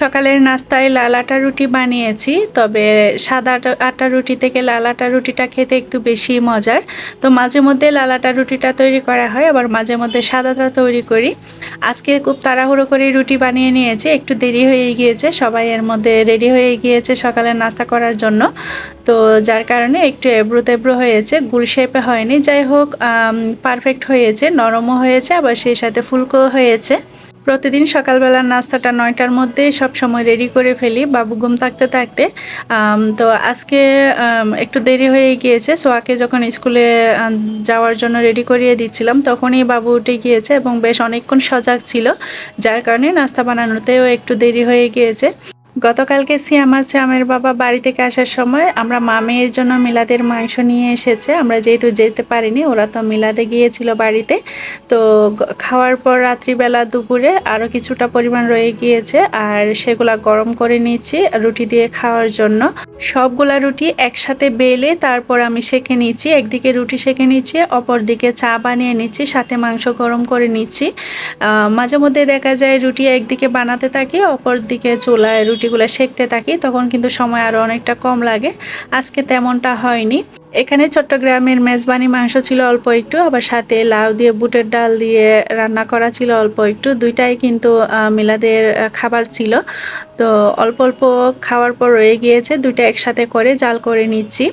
সকালের নাস্তায় লাল আটা রুটি বানিয়েছি, তবে সাদা আটা রুটি থেকে লাল আটা রুটিটা খেতে একটু বেশি মজার। তো মাঝে মধ্যে লাল আটা রুটিটা তৈরি করা হয়, আবার মাঝে মধ্যে সাদাটা তৈরি করি। আজকে খুব তাড়াহুড়ো করে রুটি বানিয়ে নিয়েছি, একটু দেরি হয়ে গিয়েছে, সবাই এর মধ্যে রেডি হয়ে গিয়েছে সকালের নাস্তা করার জন্য। তো যার কারণে একটু এবড়ো তেব্রো হয়েছে গুল শেপে হয়নি। যাই হোক পারফেক্ট হয়েছে, নরমও হয়েছে, আবার সেই সাথে ফুলকো হয়েছে। প্রতিদিন সকালবেলার নাস্তাটা নয়টার মধ্যে সব সময় রেডি করে ফেলি, বাবু ঘুম থাকতে থাকতে। তো আজকে একটু দেরি হয়ে গিয়েছে সোয়াকে যখন স্কুলে যাওয়ার জন্য রেডি করিয়ে দিচ্ছিলাম, তখনই বাবু উঠে গিয়েছে এবং বেশ অনেকক্ষণ সজাগ ছিল, যার কারণে নাস্তা বানানোতেও একটু দেরি হয়ে গিয়েছে। গতকালকে সিয়ামার সিয়ামের বাবা বাড়ি থেকে আসার সময় আমরা মামের জন্য মিলাদের মাংস নিয়ে এসেছে। আমরা যেহেতু যেতে পারিনি, ওরা তো মিলাদে গিয়েছিল বাড়িতে। তো খাওয়ার পর রাত্রিবেলা দুপুরে আরও কিছুটা পরিমাণ রয়ে গিয়েছে আর সেগুলা গরম করে নিচ্ছি রুটি দিয়ে খাওয়ার জন্য। সবগুলা রুটি একসাথে বেলে তারপর আমি সেঁকে নিচ্ছি, একদিকে রুটি সেঁকে নিচ্ছি অপর দিকে চা বানিয়ে নিচ্ছি, সাথে মাংস গরম করে নিচ্ছি। মাঝে মধ্যে দেখা যায় রুটি একদিকে বানাতে থাকি অপর দিকে চুলায় রুটিগুলো সেঁকতে থাকি, তখন কিন্তু সময় আরও অনেকটা কম লাগে। আজকে তেমনটা হয়নি। এখানে চট্টগ্রামের মেজবানি মাংস ছিল অল্প একটু, আবার সাথে লাউ দিয়ে, বুটের ডাল দিয়ে রান্না করা ছিল অল্প একটু। দুইটাই কিন্তু মিলাদের খাবার ছিল। তো অল্প অল্প খাওয়ার পর রয়ে গিয়েছে। দুইটা একসাথে করে জাল করে নিচ্ছি।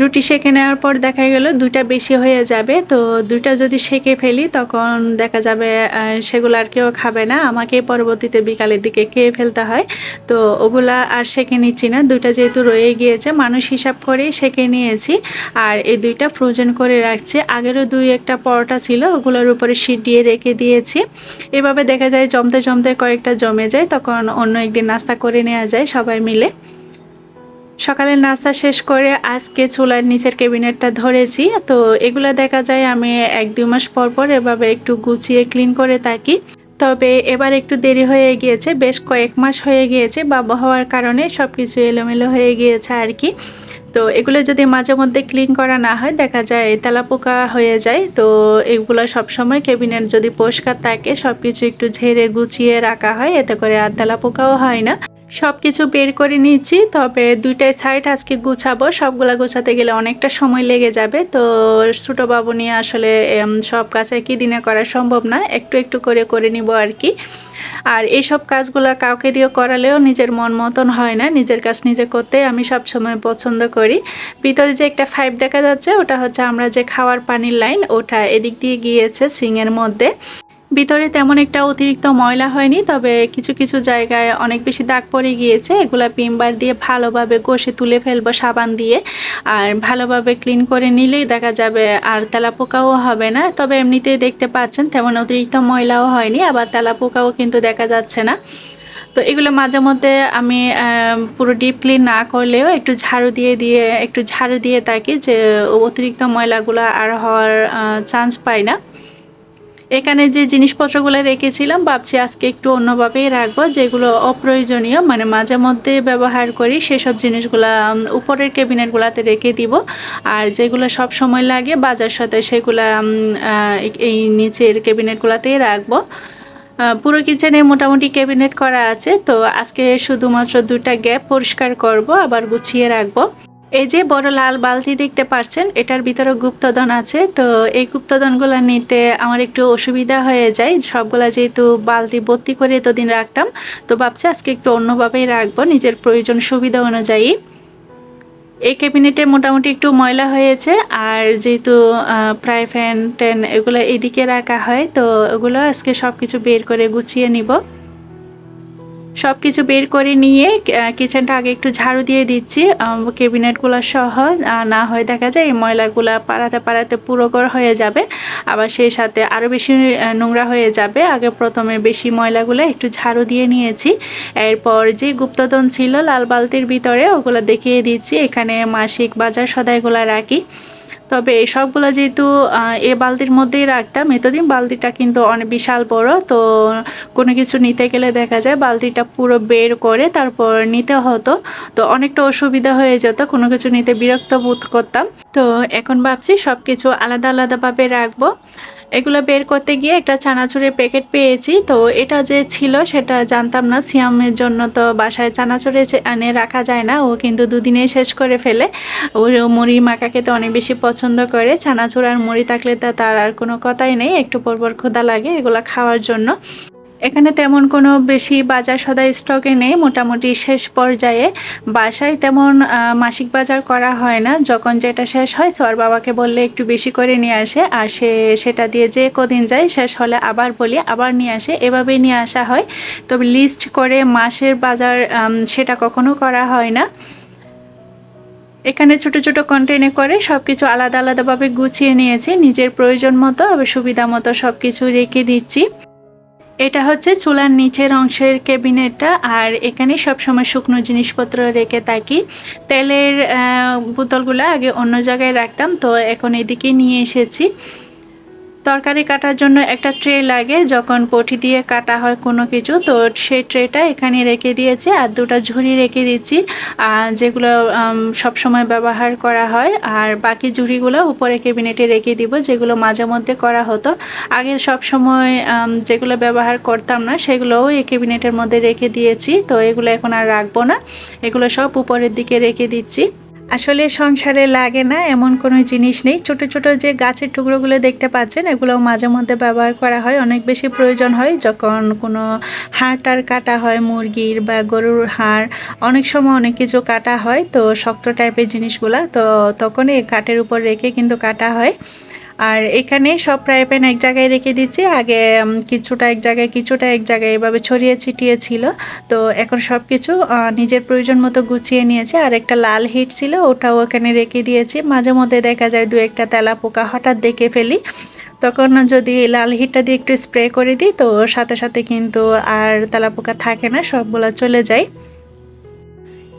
রুটি সেঁকে নেওয়ার পর দেখা গেল দুইটা বেশি হয়ে যাবে। তো দুইটা যদি সেঁকে ফেলি তখন দেখা যাবে সেগুলো আর কেউ খাবে না। আমাকে পরবর্তীতে বিকালের দিকে খেয়ে ফেলতে হয়। তো ওগুলা আর সেঁকে নিচ্ছি না। দুইটা যেহেতু রয়ে গিয়েছে, মানুষ হিসাব করেই সেঁকে নিয়েছি। আর এই দুইটা ফ্রোজেন করে রাখছি। আগেরও দুই একটা পরোটা ছিল, ওগুলোর উপরে শীত দিয়ে রেখে দিয়েছি। এভাবে দেখা যায়, জমতে জমতে কয়েকটা জমে যায়। তখন অন্য একদিন নাস্তা করে নেওয়া যায় সবাই মিলে। সকালের নাস্তা শেষ করে আজকে চুলার নিচের ক্যাবিনেটটা ধরেছি। তো এগুলো দেখা যায় আমি এক দু মাস পর পর এভাবে একটু গুছিয়ে ক্লিন করে থাকি। তবে এবার একটু দেরি হয়ে গিয়েছে, বেশ কয়েক মাস হয়ে গিয়েছে। বাবা হওয়ার কারণে সব কিছু এলোমেলো হয়ে গিয়েছে আর কি। তো এগুলো যদি মাঝে মধ্যে ক্লিন করা না হয়, দেখা যায় তেলাপোকা হয়ে যায়। তো এগুলো সবসময় ক্যাবিনেট যদি পরিষ্কার থাকে সব কিছু একটু ঝেড়ে গুছিয়ে রাখা হয়, এতে করে আর তেলাপোকাও হয় না। সব কিছু বের করে নিচ্ছি তবে দুইটাই সাইড আজকে গুছাবো। সবগুলা গুছাতে গেলে অনেকটা সময় লেগে যাবে। তো ছোটো বাবু নিয়ে আসলে সব কাজ একই দিনে করা সম্ভব না। একটু একটু করে করে নিব আর কি। আর এইসব কাজগুলো কাউকে দিয়ে করালেও নিজের মন মতন হয় না। নিজের কাজ নিজে করতে আমি সব সময় পছন্দ করি। ভিতরে যে একটা ফাইভ দেখা যাচ্ছে, ওটা হচ্ছে আমরা যে খাওয়ার পানির লাইন ওটা এদিক দিয়ে গিয়েছে সিংয়ের মধ্যে। ভিতরে তেমন একটা অতিরিক্ত ময়লা হয়নি, তবে কিছু কিছু জায়গায় অনেক বেশি দাগ পড়ে গিয়েছে। এগুলা পিম্বার দিয়ে ভালোভাবে কষে তুলে ফেলব সাবান দিয়ে। আর ভালোভাবে ক্লিন করে নিলেই দেখা যাবে আর তেলাপোকাও হবে না। তবে এমনিতেই দেখতে পাচ্ছেন, তেমন অতিরিক্ত ময়লাও হয়নি, আবার তেলাপোকাও কিন্তু দেখা যাচ্ছে না। তো এগুলো মাঝে মধ্যে আমি পুরো ডিপ ক্লিন না করলেও একটু ঝাড়ু দিয়ে দিয়ে, একটু ঝাড়ু দিয়ে থাকি যে অতিরিক্ত ময়লাগুলো আর হওয়ার চান্স পাই না। এখানে যে জিনিসপত্রগুলো রেখেছিলাম, ভাবছি আজকে একটু অন্যভাবেই রাখব, যেগুলো অপ্রয়োজনীয় মানে মাঝে মধ্যে ব্যবহার করি, সেসব জিনিসগুলো উপরের ক্যাবিনেটগুলোতে রেখে দিব। আর যেগুলো সব সময় লাগে, বাজার সাথে সেগুলো এই নিচের ক্যাবিনেটগুলোতেই রাখব। পুরো কিচেনে মোটামুটি ক্যাবিনেট করা আছে, তো আজকে শুধুমাত্র দুটা গ্যাপ পরিষ্কার করব, আবার গুছিয়ে রাখব। এই যে বড় লাল বালতি দেখতে পাচ্ছেন এটার ভিতরে গুপ্তধন আছে। তো এই গুপ্তধনগুলো নিতে আমার একটু অসুবিধা হয়ে যায়। সবগুলা যেহেতু বালতি ভর্তি করে এতদিন রাখতাম, তো ভাবছি আজকে একটু অন্যভাবেই রাখব নিজের প্রয়োজন সুবিধা অনুযায়ী। এই ক্যাবিনেটে মোটামুটি একটু ময়লা হয়েছে, আর যেহেতু প্রায় ফ্যান ট্যান এগুলো এদিকে রাখা হয়, তো ওগুলো আজকে সব কিছু বের করে গুছিয়ে নিব। সব কিছু বের করে নিয়ে কিচেনটা আগে একটু ঝাড়ু দিয়ে দিচ্ছি। ক্যাবিনেটগুলো সহ না হয় দেখা যায় এই ময়লাগুলো পাড়াতে পাড়াতে পুরো ঘর হয়ে যাবে। আবার সেই সাথে আরও বেশি নোংরা হয়ে যাবে। আগে প্রথমে বেশি ময়লাগুলো একটু ঝাড়ু দিয়ে নিয়েছি। এরপর যে গুপ্তধন ছিল লাল বালতির ভিতরে, ওগুলো দেখিয়ে দিচ্ছি। এখানে মাসিক বাজার সদাইগুলো রাখি। তবে এই সবগুলো যেহেতু এ বালতির মধ্যেই রাখতাম, এতদিন বালতিটা কিন্তু অনেক বিশাল বড়, তো কোনো কিছু নিতে গেলে দেখা যায় বালতিটা পুরো বের করে তারপর নিতে হতো, তো অনেকটা অসুবিধা হয়ে যেত, কোনো কিছু নিতে বিরক্ত বোধ করতাম। তো এখন ভাবছি সব কিছু আলাদা আলাদাভাবে রাখব। এগুলো বের করতে গিয়ে একটা চানাচুরের প্যাকেট পেয়েছি। তো এটা যে ছিল সেটা জানতাম না। সিয়ামের জন্য তো বাসায় চানাচুরে আনে রাখা যায় না। ও কিন্তু দুদিনে শেষ করে ফেলে। ও মুড়ি মাকাকে তো অনেক বেশি পছন্দ করে। চানাচুর আর মুড়ি থাকলে তা তার আর কোনো কথাই নেই। একটু পরপর ক্ষুদা লাগে এগুলো খাওয়ার জন্য। এখানে তেমন কোনো বেশি বাজার সদা স্টকে নেই, মোটামুটি শেষ পর্যায়ে। বাসায় তেমন মাসিক বাজার করা হয় না। যখন যেটা শেষ হয় সর বাবাকে বললে একটু বেশি করে নিয়ে আসে। আর সে, সেটা দিয়ে যে কদিন যায়, শেষ হলে আবার বলি, আবার নিয়ে আসে। এভাবেই নিয়ে আসা হয়। তবে লিস্ট করে মাসের বাজার সেটা কখনো করা হয় না। এখানে ছোট ছোট কন্টেনে করে সব কিছু আলাদা আলাদাভাবে গুছিয়ে নিয়েছি। নিজের প্রয়োজন মতো, আবার সুবিধা মতো সব কিছু রেখে দিচ্ছি। এটা হচ্ছে চুলার নিচের অংশের ক্যাবিনেটটা, আর এখানে সবসময় শুকনো জিনিসপত্র রেখে থাকি। তেলের বোতলগুলো আগে অন্য জায়গায় রাখতাম, তো এখন এদিকে নিয়ে এসেছি। তরকারি কাটার জন্য একটা ট্রে লাগে, যখন পটি দিয়ে কাটা হয় কোনো কিছু, তো সেই ট্রেটা এখানে রেখে দিয়েছি আর দুটা ঝুড়ি রেখে দিচ্ছি। যেগুলো সব সময় ব্যবহার করা হয়, আর বাকি ঝুড়িগুলো উপরে ক্যাবিনেটে রেখে দিব, যেগুলো মাঝে মধ্যে করা হতো। আগে সব সময় যেগুলো ব্যবহার করতাম না, সেগুলোও এই ক্যাবিনেটের মধ্যে রেখে দিয়েছি, তো এগুলো এখন আর রাখব না। এগুলো সব উপরের দিকে রেখে দিচ্ছি। আসলে সংসারে লাগে না, এমন কোনো জিনিস নেই। ছোট ছোট যে গাছের টুকরোগুলো দেখতে পাচ্ছেন এগুলো মাঝে মধ্যে ব্যবহার করা হয়। অনেক বেশি প্রয়োজন হয় যখন কোনো হাড় কাটা হয় মুরগির বা গরুর হাড়। অনেক সময় অনেক কিছু কাটা হয়, তো শক্ত টাইপের জিনিসগুলা, তো তখন এই কাঠের উপর রেখে কিন্তু কাটা হয়। আর এখানে সব ফ্রাই প্যান এক জায়গায় রেখে দিচ্ছি। আগে কিছুটা এক জায়গায়, কিছুটা এক জায়গায় এভাবে ছড়িয়ে ছিটিয়ে ছিল। তো এখন সব কিছু নিজের প্রয়োজন মতো গুছিয়ে নিয়েছি। আর একটা লাল হিট ছিল, ওটাও এখানে রেখে দিয়েছি। মাঝে মধ্যে দেখা যায় দু একটা তেলা পোকা হঠাৎ দেখে ফেলি। তখন যদি লাল হিটটা দিয়ে একটু স্প্রে করে দিই, তো সাথে সাথে কিন্তু আর তেলাপোকা থাকে না, সবগুলো চলে যায়।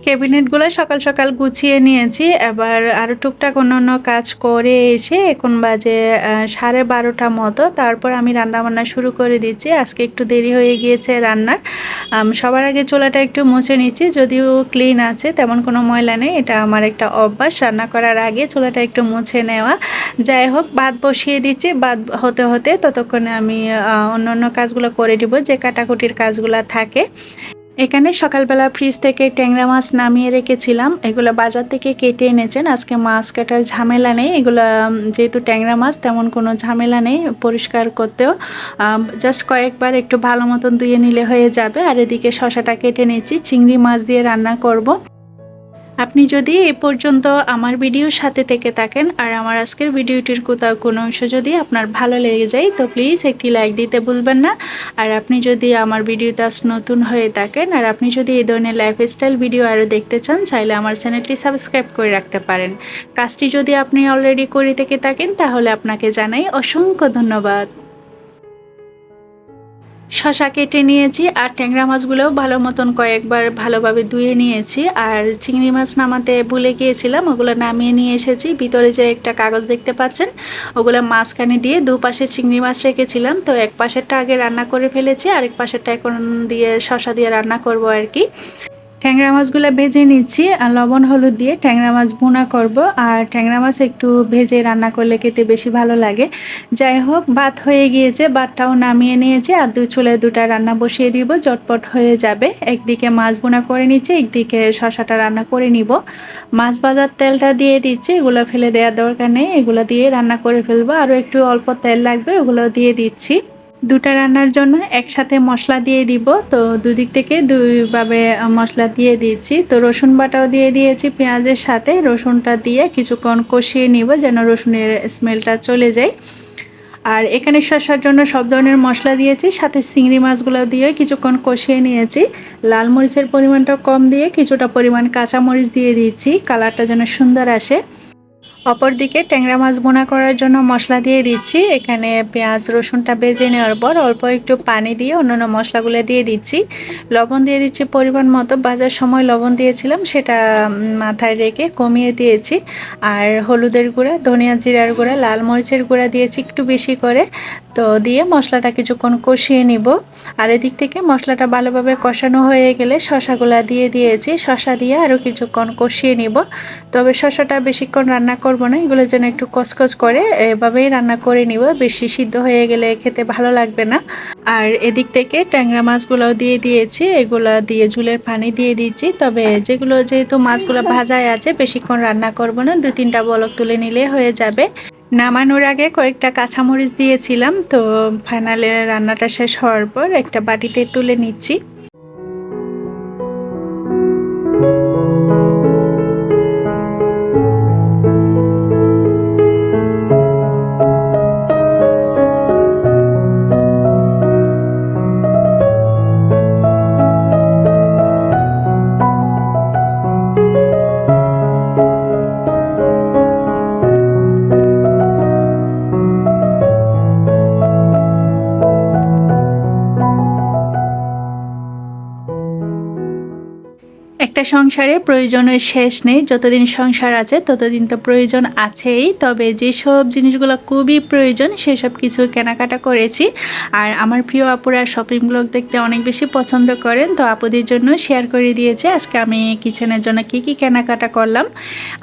ক্যাবিনেটগুলো সকাল সকাল গুছিয়ে নিয়েছি। এবার আরও টুকটাক অন্য অন্য কাজ করে এসে এখন বাজে সাড়ে বারোটা মতো। তারপর আমি রান্না বান্না শুরু করে দিচ্ছি। আজকে একটু দেরি হয়ে গিয়েছে রান্নার। সবার আগে চোলাটা একটু মুছে নিচ্ছি। যদিও ক্লিন আছে, তেমন কোনো ময়লা নেই। এটা আমার একটা অভ্যাস। রান্না করার আগে চুলাটা একটু মুছে নেওয়া। যাই হোক, ভাত বসিয়ে দিচ্ছি। ভাত হতে হতে ততক্ষণে আমি অন্য অন্য কাজগুলো করে দিব যে কাটাকুটির কাজগুলো থাকে। এখানে সকালবেলা ফ্রিজ থেকে ট্যাংরা মাছ নামিয়ে রেখেছিলাম। এগুলো বাজার থেকে কেটে এনেছেন। আজকে মাছ কাটার ঝামেলা নেই। এগুলো যেহেতু ট্যাংরা মাছ, তেমন কোনো ঝামেলা নেই পরিষ্কার করতেও। জাস্ট কয়েকবার একটু ভালো মতন ধুয়ে নিলে হয়ে যাবে। আর এদিকে শশাটা কেটে নিচ্ছি। চিংড়ি মাছ দিয়ে রান্না করব। আপনি যদি এ পর্যন্ত আমার ভিডিওর সাথে থেকে থাকেন আর আমার আজকের ভিডিওটির কোথাও কোনো অংশ যদি আপনার ভালো লেগে যায়, তো প্লিজ একটি লাইক দিতে ভুলবেন না। আর আপনি যদি আমার ভিডিওতে আজ নতুন হয়ে থাকেন আর আপনি যদি এই ধরনের লাইফস্টাইল ভিডিও আরও দেখতে চান, চাইলে আমার চ্যানেলটি সাবস্ক্রাইব করে রাখতে পারেন। কাজটি যদি আপনি অলরেডি করে থেকে থাকেন, তাহলে আপনাকে জানাই অসংখ্য ধন্যবাদ। শশা কেটে নিয়েছি আর ট্যাংরা মাছগুলোও ভালো মতন কয়েকবার ভালোভাবে ধুয়ে নিয়েছি। আর চিংড়ি মাছ নামাতে ভুলে গিয়েছিলাম, ওগুলো নামিয়ে নিয়ে এসেছি। ভিতরে যে একটা কাগজ দেখতে পাচ্ছেন, ওগুলো মাঝখানে দিয়ে দুপাশে চিংড়ি মাছ রেখেছিলাম। তো এক পাশেরটা আগে রান্না করে ফেলেছি আর এক পাশেরটা এখন দিয়ে শশা দিয়ে রান্না করব আর কি। ট্যাংরা মাছগুলো ভেজে নিচ্ছি আর লবণ হলুদ দিয়ে ট্যাংরা মাছ বোনা করব। আর ট্যাংরা মাছ একটু ভেজে রান্না করলে খেতে বেশি ভালো লাগে। যাই হোক, ভাত হয়ে গিয়েছে, ভাতটাও নামিয়ে নিয়েছি আর দু চুলে দুটা রান্না বসিয়ে দিব, চটপট হয়ে যাবে। একদিকে মাছ বোনা করে নিচ্ছি, একদিকে শশাটা রান্না করে নিব। মাছ ভাজার তেলটা দিয়ে দিচ্ছি, এগুলো ফেলে দেওয়ার দরকার নেই, এগুলো দিয়ে রান্না করে ফেলব। আরও একটু অল্প তেল লাগবে, ওগুলো দিয়ে দিচ্ছি। দুটা রান্নার জন্য একসাথে মশলা দিয়ে দিব। তো দুদিক থেকে দুইভাবে মশলা দিয়ে দিয়েছি। তো রসুন বাটাও দিয়ে দিয়েছি পেঁয়াজের সাথে। রসুনটা দিয়ে কিছুক্ষণ কষিয়ে নিব যেন রসুনের স্মেলটা চলে যায়। আর এখানে শসার জন্য সব ধরনের মশলা দিয়েছি, সাথে চিংড়ি মাছগুলো দিয়ে কিছুক্ষণ কষিয়ে নিয়েছি। লাল মরিচের পরিমাণটা কম দিয়ে কিছুটা পরিমাণ কাঁচা মরিচ দিয়ে দিচ্ছি কালারটা যেন সুন্দর আসে। অপরদিকে ট্যাংরা মাছ বোনা করার জন্য মশলা দিয়ে দিচ্ছি। এখানে পেঁয়াজ, রসুনটা বেজে নেওয়ার পর অল্প একটু পানি দিয়ে অন্যান্য মশলাগুলো দিয়ে দিচ্ছি। লবণ দিয়ে দিচ্ছি পরিমাণ মতো। বাজার সময় লবণ দিয়েছিলাম, সেটা মাথায় রেখে কমিয়ে দিয়েছি। আর হলুদের গুঁড়া, ধনিয়া জিরার গুঁড়া, লাল মরিচের গুঁড়া দিয়েছি একটু বেশি করে। তো দিয়ে মশলাটা কিছুক্ষণ কষিয়ে নিব। আর এদিক থেকে মশলাটা ভালোভাবে কষানো হয়ে গেলে শশাগুলা দিয়ে দিয়েছি। শশা দিয়ে আরও কিছুক্ষণ কষিয়ে নিব। তবে শশাটা বেশিক্ষণ রান্না করব না, এগুলো যেন একটু কসকস করে, এভাবেই রান্না করে নিব। বেশি সিদ্ধ হয়ে গেলে খেতে ভালো লাগবে না। আর এদিক থেকে ট্যাংরা মাছগুলোও দিয়ে দিয়েছি, এগুলো দিয়ে ঝুলের পানি দিয়ে দিচ্ছি তবে যেগুলো যেহেতু মাছগুলো ভাজায় আছে, বেশিক্ষণ রান্না করব না, দু তিনটা বলক তুলে নিলে হয়ে যাবে। নামানোর আগে কয়েকটা কাঁচামরিচ দিয়েছিলাম, তো ফাইনালে রান্নাটা শেষ হওয়ার পর একটা বাটিতে তুলে নিচ্ছি। একটা সংসারে প্রয়োজনের শেষ নেই, যতদিন সংসার আছে ততদিন তো প্রয়োজন আছেই। তবে যেসব জিনিসগুলো খুবই প্রয়োজন, সেসব কিছু কেনাকাটা করেছি। আর আমার প্রিয় আপুরা শপিং ব্লগ দেখতে অনেক বেশি পছন্দ করেন, তো আপুদের জন্য শেয়ার করে দিয়েছে। আজকে আমি কিচেনের জন্য কি কি কেনাকাটা করলাম।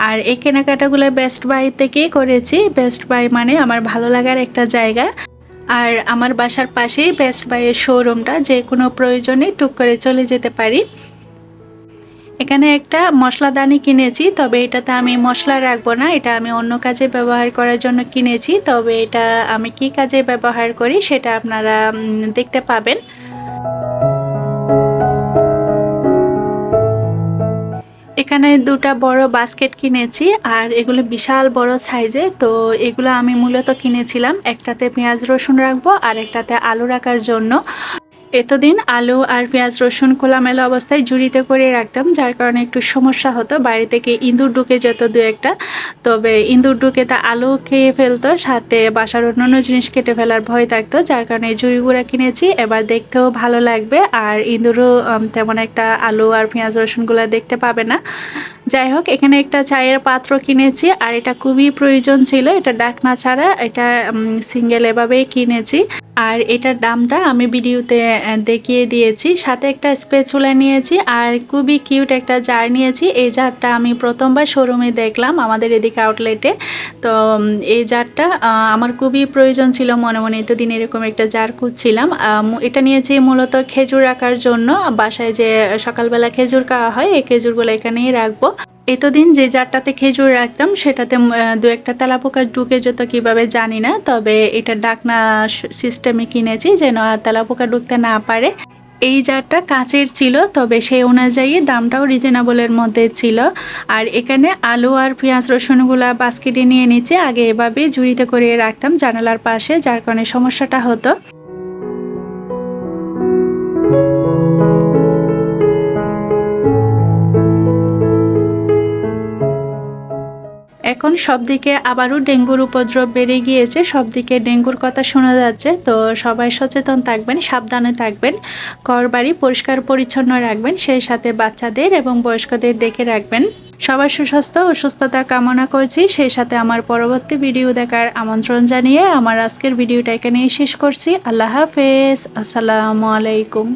আর এই কেনাকাটাগুলো বেস্ট বাই থেকেই করেছি। বেস্ট বাই মানে আমার ভালো লাগার একটা জায়গা। আর আমার বাসার পাশেই বেস্ট বাইয়ের শোরুমটা যে কোনো প্রয়োজনে টুক করে চলে যেতে পারি। এখানে একটা মশলাদানি কিনেছি, তবে এটাতে আমি মশলা রাখব না। এটা আমি অন্য কাজে ব্যবহার করার জন্য কিনেছি, তবে এটা আমি কি কাজে ব্যবহার করি সেটা আপনারা দেখতে পাবেন। এখানে দুটা বড় বাস্কেট কিনেছি, আর এগুলো বিশাল বড় সাইজে, তো এগুলো আমি মূলত কিনেছিলাম। একটাতে পেঁয়াজ রসুন রাখব, আর একটাতে আলু রাখার জন্য। এতদিন আলু আর পেঁয়াজ, রসুন, খোলামেলা অবস্থায় জুড়িতে করে রাখতাম, যার কারণে একটু সমস্যা হতো। বাইরে থেকে ইঁদুর ঢুকে যেত দু একটা। তবে ইঁদুর ঢুকে তা আলু খেয়ে ফেলতো, সাথে বাসার অন্যান্য জিনিস কেটে ফেলার ভয় থাকতো, যার কারণে জুড়ি গুঁড়া কিনেছি। এবার দেখতেও ভালো লাগবে, আর ইঁদুরও তেমন একটা আলু আর পেঁয়াজ, রসুনগুলো দেখতে পাবে না। যাই হোক, এখানে একটা চায়ের পাত্র কিনেছি আর এটা খুবই প্রয়োজন ছিল। এটা ডাকনা ছাড়া এটা সিঙ্গেল এভাবেই কিনেছি। আর এটার দামটা আমি ভিডিওতে দেখিয়ে দিয়েছি। সাথে একটা স্পেচুলা নিয়েছি আর খুবই কিউট একটা জার নিয়েছি। এই জারটা আমি প্রথমবার শোরুমে দেখলাম আমাদের এদিকে আউটলেটে। তো এই জারটা আমার খুবই প্রয়োজন ছিল মনে মনে। এতদিন এরকম একটা জার খুঁজছিলাম। এটা নিয়েছি মূলত খেজুর রাখার জন্য। বাসায় যে সকালবেলা খেজুর খাওয়া হয়, এই খেজুরগুলো এখানেই রাখব। এতদিন যে জারটাতে খেজুর রাখতাম, সেটাতে দু একটা তেলাপোকা ঢুকে যেত কীভাবে জানি না, তবে এটা ডাকনা সিস্টেমে কিনেছি যেন আর তেলাপোকা ঢুকতে না পারে। এই জারটা কাঁচের ছিল, তবে সেই অনুযায়ী দামটাও রিজনেবলের মধ্যে ছিল। আর এখানে আলু আর পেঁয়াজ রসুনগুলা বাস্কেটে নিয়ে নিচে আগে এভাবে ঝুড়িতে করে রাখতাম জানালার পাশে, যার কারণে সমস্যাটা হতো। এখন সব দিকে আবারও ডেঙ্গুর উপদ্রব বেড়ে গিয়েছে সব দিকে ডেঙ্গুর কথা শোনা যাচ্ছে। তো সবাই সচেতন থাকবেন, সাবধানে থাকবেন, ঘর বাড়ি পরিষ্কার পরিচ্ছন্ন রাখবেন, সেই সাথে বাচ্চাদের এবং বয়স্কদের দেখে রাখবেন। সবার সুস্বাস্থ্য ও সুস্থতা কামনা করছি। সেই সাথে আমার পরবর্তী ভিডিও দেখার আমন্ত্রণ জানিয়ে আমার আজকের ভিডিওটা এখানেই শেষ করছি। আল্লাহ হাফেজ। আসসালামু আলাইকুম।